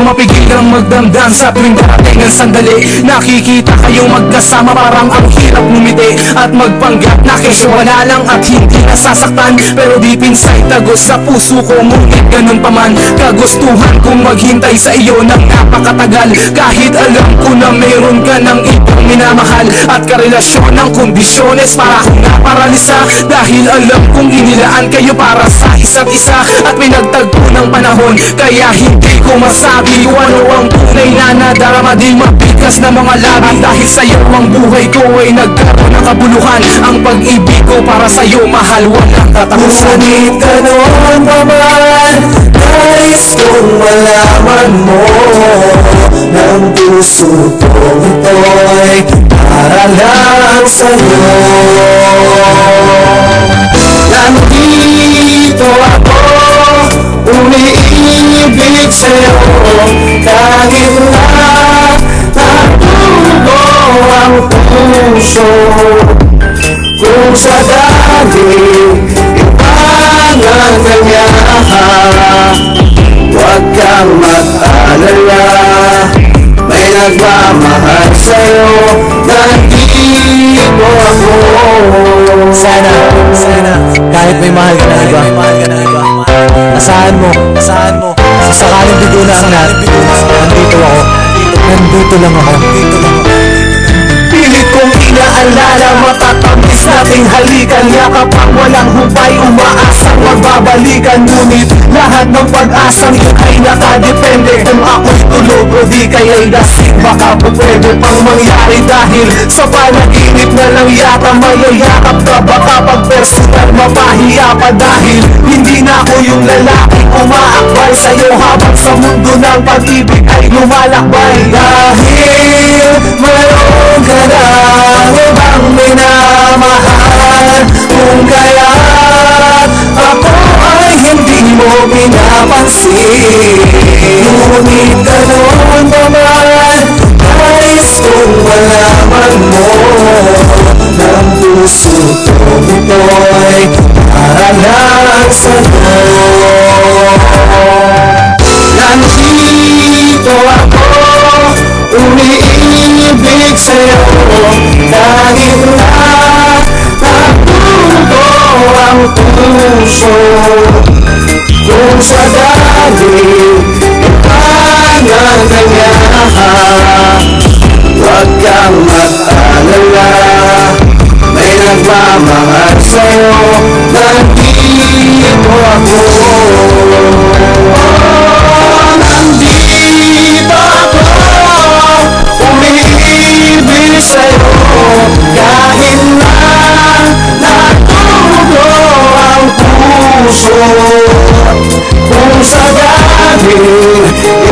mapigilang magdamdam Sa tuwing darating ang sandali. Nakikita kayong magkasama Parang ang hirap ngumiti At magpanggap na kesyo wala lang At hindi nasasaktan. Pero deep inside tagos sa puso ko Ngunit ganun pa man Kagustuhan kong maghintay sa iyo ng napakatagal. Kahit alam ko na meron ka ng ibang minamahal At karelasyon ng kondisyones Para akong naparalisa Dahil alam kong inilaan kayo para sa isa't isa At pinagtagpo ng panahon. Kaya hindi ko masabi kung ano ang tunay na nadarama. Di mabigas na mga labi At dahil sa'yo ang buhay ko ay nagkaroon ng kabuluhan. Ang pag-ibig ko para sa'yo mahal walang katapusan Ngunit ganoon pa man Nais kong malaman mo Ng puso kong ito'y Para lang sa'yo Kahit na Natulo ang puso kung sa dati Ipangan ka niya Huwag kang mag-alala May nagmamahal sa'yo Nandito ako Sana, sana, kahit may mahal ka na iba, asahan mo, asahan mo, sakaling bigo na ang lahat, nandito ako, nandito lang ako. Pilit kong inaalala Matatamis nating halikan. Yakap ang walang hubay Umaasang magbabalikan. Ngunit lahat ng pag-asang yun ay nakadepende. Kung ako'y tulog o di kaya'y lasing Baka po pwede pang mangyari. Dahil sa panaginip na lang yata Mayayakap ka. Baka pag personal Mapahiya pa. Dahil Hindi ako yung lalaki. Umaakbay sa'yo habang sa mundo ng pag-ibig ay lumalakbay. Dahil mayroon ka na ibang minamahal Kung kaya't ako ay hindi mo pinapansin. Ngunit ganoon pa man Nais kong malaman mo Ng puso ko ito'y para lang sa'yo sa'yo Kahit na Natuto ang puso. Kung sa dati 红色丹顶。